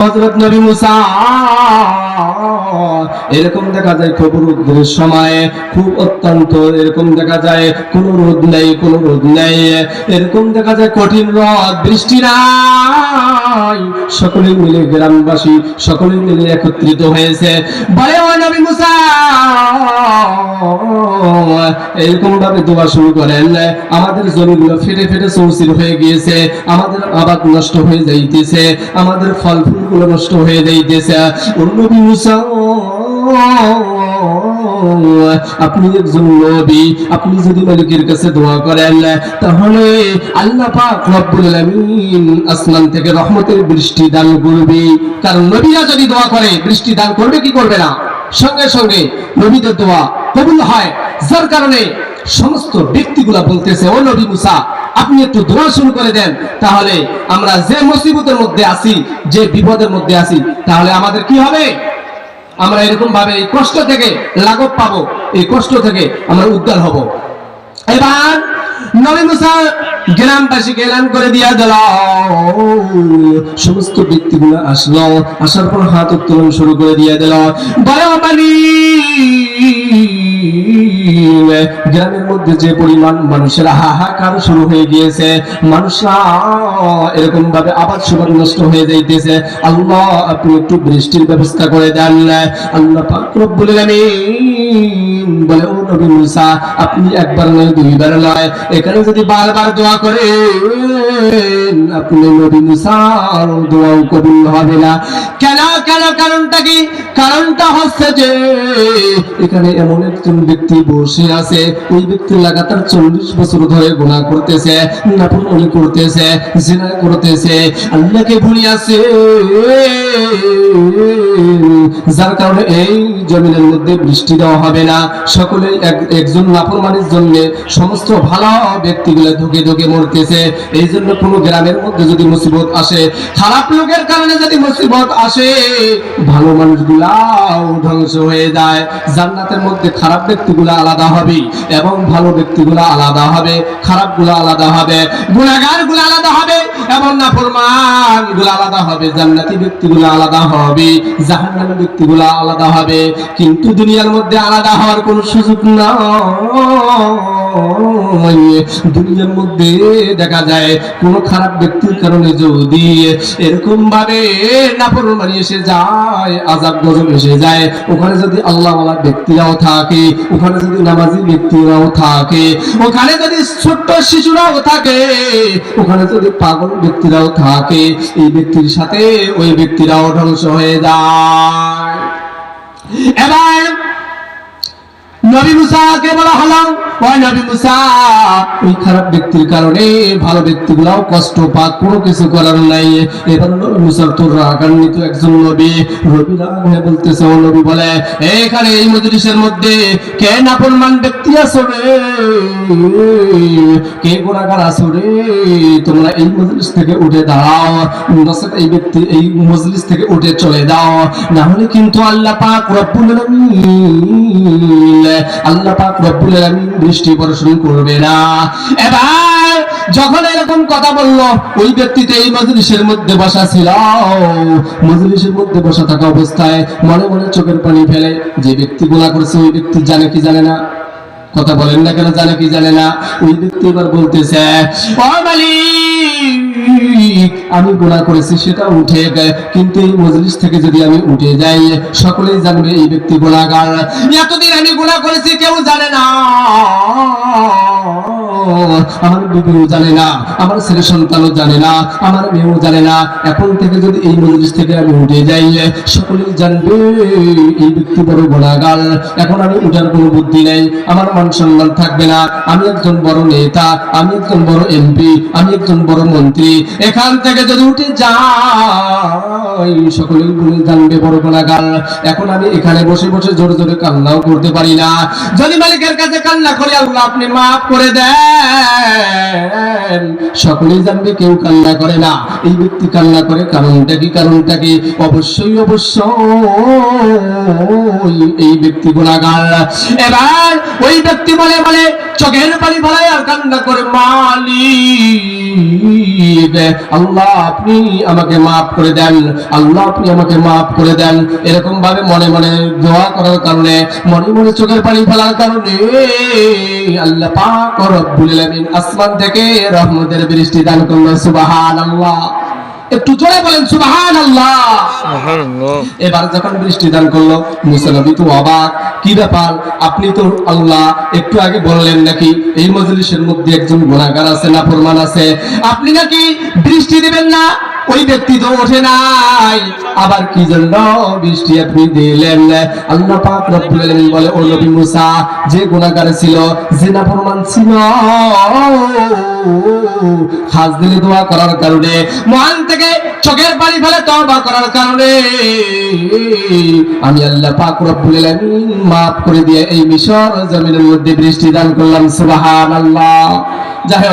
হযরত নবী মুসা। এরকম দেখা যায় খুব রোদ্রের সময়, খুব অত্যন্ত এরকম দেখা যায়, কোন রোদ নেই, কোন রোদ নেই। এরকম দেখা যায় কঠিন রোদ, বৃষ্টি সকলে মিলে গ্রামবাসী, সকলে মিলে একত্রিত হয়েছে। এরকম ভাবে দোয়া শুরু করেন। আমাদের জমিগুলো ফেটে ফেটে চৌচির হয়ে গিয়েছে, আমাদের আবাদ নষ্ট হয়ে যাইতেছে, আমাদের ফল ফুলগুলো নষ্ট হয়ে যাইতেছে। নবী মুসা আপনি একজন নবী, আপনি যদি মালিকের কাছে দোয়া করেন, তাহলে আল্লাহ পাক রব্বুল আলামিন আসমান থেকে রহমতের বৃষ্টি দান করবে। কারণ নবীরা যদি দোয়া করে, বৃষ্টি দান করবে, কি করবে না? সঙ্গে সঙ্গে নবীদের দোয়া কবুল হয়। যার কারণে সমস্ত ব্যক্তিগুলা বলতেছে, ও নবী মুসা, আপনি একটু দোয়া শুরু করে দেন, তাহলে আমরা যে মুসিবতের মধ্যে আছি, যে বিপদের মধ্যে আছি, তাহলে আমাদের কি হবে? আমরা এরকম ভাবে এই কষ্ট থেকে লাঘব পাবো, এই কষ্ট থেকে আমরা উদ্ধার হব। এবার এলান করে দিয়া সমস্ত আসলো হাত উত্তোলন শুরু করে দিয়া গ্রামের মধ্যে যে পরিমাণ মানুষের হাহাকার শুরু হয়ে গিয়েছে, মানুষরা এরকম ভাবে আবাদ সবাদ নষ্ট হয়ে যাইতেছে। আল্লাহ, আপনি একটু বৃষ্টির ব্যবস্থা করে দেন। আল্লাহ পাক রব্বুল আলামিন বলে, ও নবী মুসা, আপনি একবার নয়, দুইবার নয়। এখানে যদি বারবার দোয়া করেন, আপনি নবী মুসার দোয়াও কবুল হবে না। কেন কেন, কারণটা কি? কারণটা হচ্ছে যে, এখানে এমন একজন ব্যক্তি বসে আছে। ওই ব্যক্তি লাগাতার চল্লিশ বছর ধরে গুণা করতেছে নাফরমানি করতেছে, জিনা করতেছে। আল্লাহকে ভুলি আছে। যার কারণে এই জমিনের মধ্যে বৃষ্টি দেওয়া হবে না। সকলে এক- একজন নাফরমানির জন্য সমস্ত ভালো ব্যক্তিগুলো ধুকে ধুকে মরতেছে। এই জন্য কোনো গ্রামের মধ্যে যদি মুসিবত আসে, খারাপ লোকের কারণে যদি মুসিবত আসে, ভালো মানুষগুলাও ধ্বংস হয়ে যায়। জান্নাতের মধ্যে খারাপ ব্যক্তিগুলো আলাদা হবে। এবং ভালো ব্যক্তিগুলো আলাদা হবে, খারাপগুলো আলাদা হবে গুণাগারগুলো আলাদা হবে, এবং নাফরমানগুলো আলাদা হবে, জান্নাতি ব্যক্তিগুলো আলাদা হবে, জাহান্নামী ব্যক্তিগুলো আলাদা হবে। কিন্তু দুনিয়ার মধ্যে আলাদা হওয়ার কোনো সুযোগ নাই। দুনিয়ার মধ্যে দেখা যায়, কোন খারাপ ব্যক্তির কারণে যদি এরকম ভাবে নাফরমানি এসে যায় আজাব গজব এসে যায়, ওখানে যদি আল্লাহ ব্যক্তিরাও থাকে, ওখানে যদি নামাজি ব্যক্তিরাও থাকে, ওখানে যদি ছোট্ট শিশুরাও থাকে, ওখানে যদি পাগল ব্যক্তিরাও থাকে, এই ব্যক্তির সাথে ওই ব্যক্তিরাও ধ্বংস হয়ে যায়। এবার নবী মুসাকে বলা হলো, ওই নবী মুসা, ওই খারাপ ব্যক্তির কারণে ভালো ব্যক্তিগুলাও কষ্ট পাক, কোনো কিছু করার নাই। এবার নবী মুসার তোর রাগান্বিত একজন নবী। রবি রাগ বলতেছে, ও নবী বলে, এখানে এই মজলিসের মধ্যে কে নাফরমান ব্যক্তি আছো রে? কে গুণাগার আছো রে? তোমরা এই মজলিস থেকে উঠে দাঁড়াও নসেত এই ব্যক্তি, এই মজলিস থেকে উঠে চলে দাও না হলে কিন্তু আল্লাহ পাক রব্বুল আলামিন আল্লাহ পাক রব্বুল আলামিন বৃষ্টি বর্ষণ করবে না। এবার যখন এরকম কথা বলল, ওই ব্যক্তিতে এই মজলিসের মধ্যে বসা ছিল। মজলিসের মধ্যে বসা থাকা অবস্থায় মনে মনে চোখের পানি ফেলে যে ব্যক্তি গুণা করছে, ওই ব্যক্তি জানে কি জানে না। কথা বলেন না কেন, জানে কি জানে না। ওই ব্যক্তি এবার বলতেছে, ও মালিক আমি গুণা করেছি সেটা উঠে গে- কিন্তু এই মজলিস থেকে যদি আমি উঠে যাই, সকলেই জানবে এই ব্যক্তি গুণাগার এতদিন আমি গুণা করেছি, কেউ জানে না। বিবিও জানে না, আমার ছেলে সন্তানও জানে না, আমার মেয়েও জানে না। এখন থেকে যদি এই মজলিস থেকে আমি উঠে যাই, সকলেই জানবে, এই ব্যক্তি বড় গুণাগার এখন আমি উঠার কোনো বুদ্ধি নেই, আমার মান সম্মান থাকবে না। আমি একজন বড় নেতা, আমি একজন বড় এমপি, আমি একজন বড় মন্ত্রী। এখান থেকে যদি উঠে যাই, সকলেই বলে জানবে বড় গুণাগার এখন আমি এখানে বসে বসে জোরে জোরে কান্নাও করতে পারি না। যদি মালিকের কাছে কান্না করে, আল্লাহ আপনি মাফ করে সকলেই জানবে কেউ কান্না করে না। এই ব্যক্তি কান্না করে, কারণটা কি কারণটা কি? অবশ্যই অবশ্যই, এই ব্যক্তি গুণাগার। এবার ওই ব্যক্তি বলে বলে চোখের পানি আর কান্না করে, মালিক, আল্লাহ আপনি আমাকে মাফ করে দেন, আল্লাহ আপনি আমাকে মাফ করে দেন। এরকম ভাবে মনে মনে দোয়া করার কারণে, মনে মনে চোখের পানি ফেলার কারণে আল্লাহ পাক আসমান থেকে রহমতের বৃষ্টি দান করল সুবহানাল্লাহ। একটু জোরে বলেন সুবহানাল্লাহ। এবার যখন বৃষ্টি দান করল মুসা নবী তো অবাক। কি ব্যাপার? আপনি তো আল্লাহ একটু আগে বললেন নাকি এই মজলিসের মধ্যে একজন গুণাগার আছে না প্রমাণ আছে। আপনি নাকি বৃষ্টি দিবেন না? ওই ব্যক্তি তো ওঠে নাই। আবার কি জন্য বৃষ্টি আপনি দিলেন? আল্লাহ পাক রব্বুল আলামিন বলে, ও নবী মুসা, যে গুণাগার ছিল যে না প্রমাণ ছিল। খাস দিলে দোয়া করার কারণে, মহান থেকে চোখের পানি ফেলে তওবা করার কারণে, আমি আল্লাহ পাক রব্বুল আলামিন মাফ করে দিয়ে এই মিশর জমিনের মধ্যে বৃষ্টি দান করলাম। সুবহানাল্লাহ। যাই